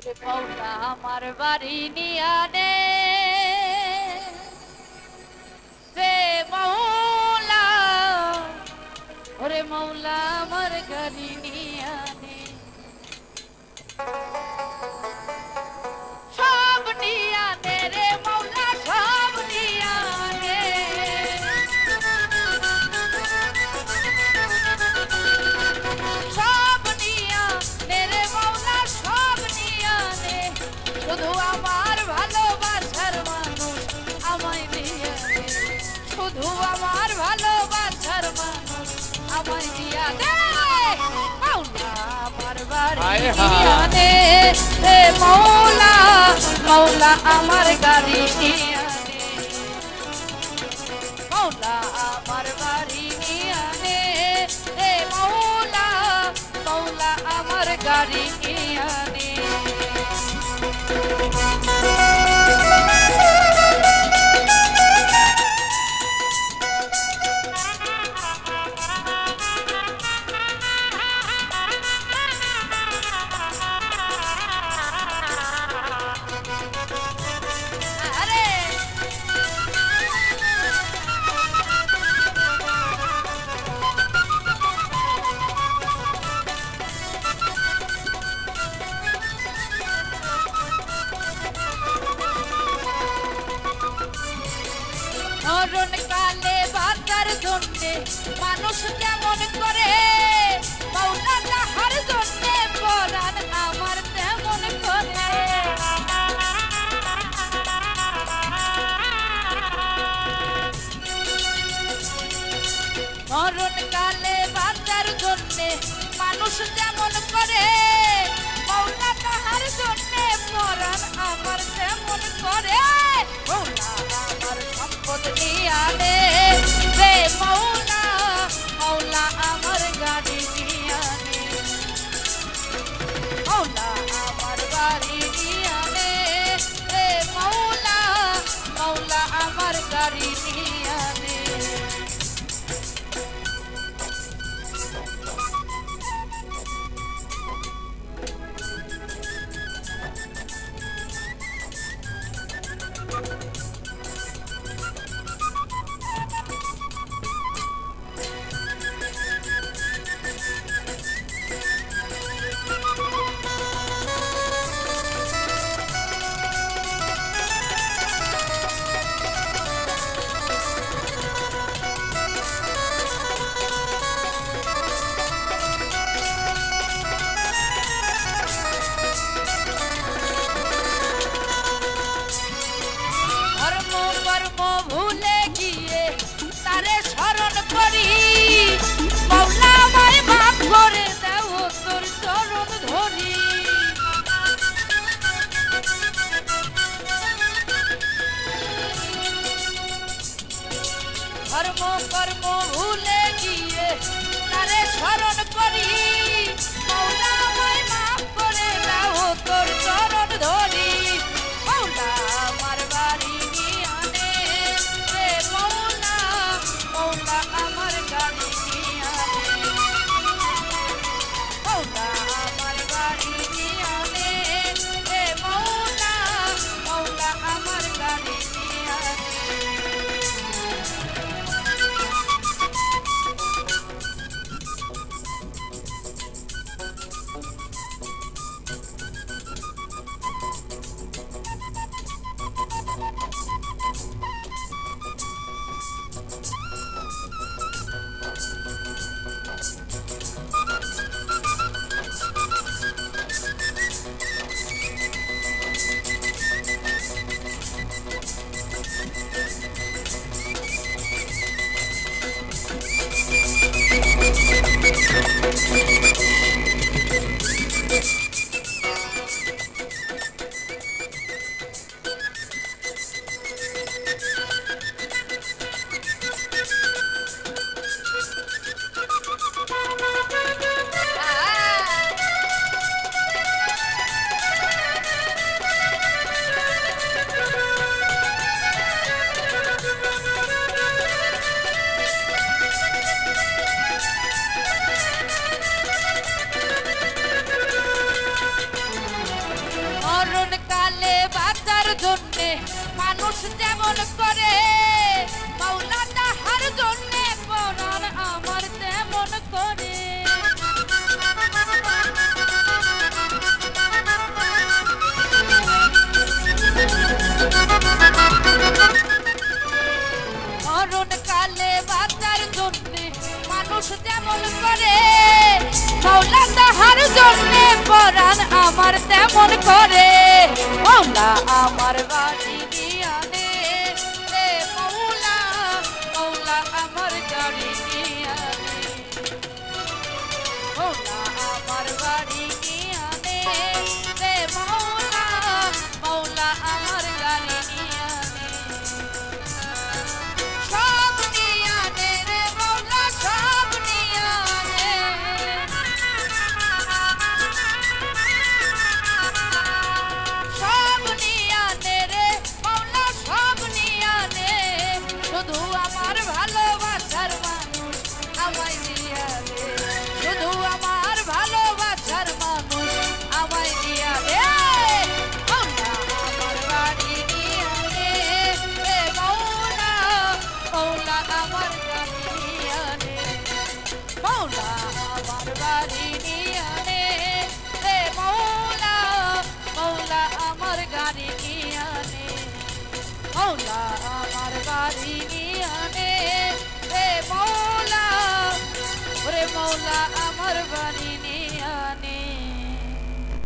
ওরে আমার বাড়ি নিয়ানে রে মৌলা ওরে মৌলা আমার গাড়ি আমার ভালোবাসার মানুষ আমায় দিয়া দে! মৌলা আমার বাড়ি। দিয়া দে মৌলা মৌলা আমার গাড়ি মানুষ কেমন করে? মৌলা তাহার জন্যে পরাণ আমার তেমন করে। মরণ কালে বাঁচার জন্যে মানুষ যেমন করে মৌলা তাহার জন্যে পরাণ আমার তেমন করে। মৌলা আমার সম্পদ নিয়ে ধর্ম কর্ম ভুলে গিয়ে তারে স্মরণ করি মানুষ যেমন করে মাওলা তাহার জন্যে পরাণ আমার তেমন করে। করে আমার তেমন করে। আমার বাড়ি আমার মৌলা আমার বাড়ি নিয়ানে রে মৌলা রে মৌলা আমার বাড়ি